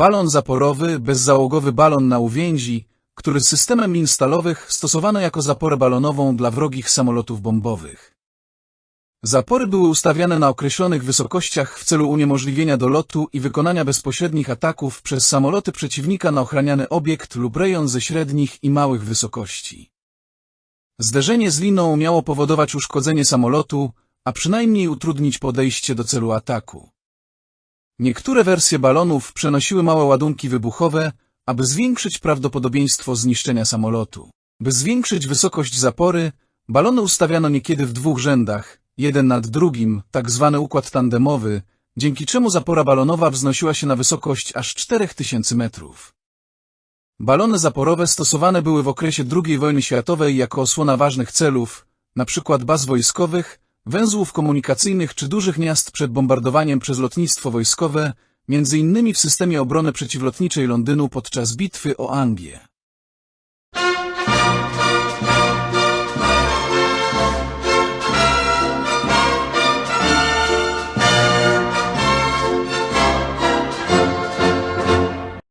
Balon zaporowy, bezzałogowy balon na uwięzi, który systemem min stalowych stosowano jako zaporę balonową dla wrogich samolotów bombowych. Zapory były ustawiane na określonych wysokościach w celu uniemożliwienia dolotu i wykonania bezpośrednich ataków przez samoloty przeciwnika na ochraniany obiekt lub rejon ze średnich i małych wysokości. Zderzenie z liną miało powodować uszkodzenie samolotu, a przynajmniej utrudnić podejście do celu ataku. Niektóre wersje balonów przenosiły małe ładunki wybuchowe, aby zwiększyć prawdopodobieństwo zniszczenia samolotu. By zwiększyć wysokość zapory, balony ustawiano niekiedy w dwóch rzędach, jeden nad drugim, tak zwany układ tandemowy, dzięki czemu zapora balonowa wznosiła się na wysokość aż 4000 metrów. Balony zaporowe stosowane były w okresie II wojny światowej jako osłona ważnych celów, np. baz wojskowych, węzłów komunikacyjnych czy dużych miast przed bombardowaniem przez lotnictwo wojskowe, między innymi w systemie obrony przeciwlotniczej Londynu podczas bitwy o Anglię.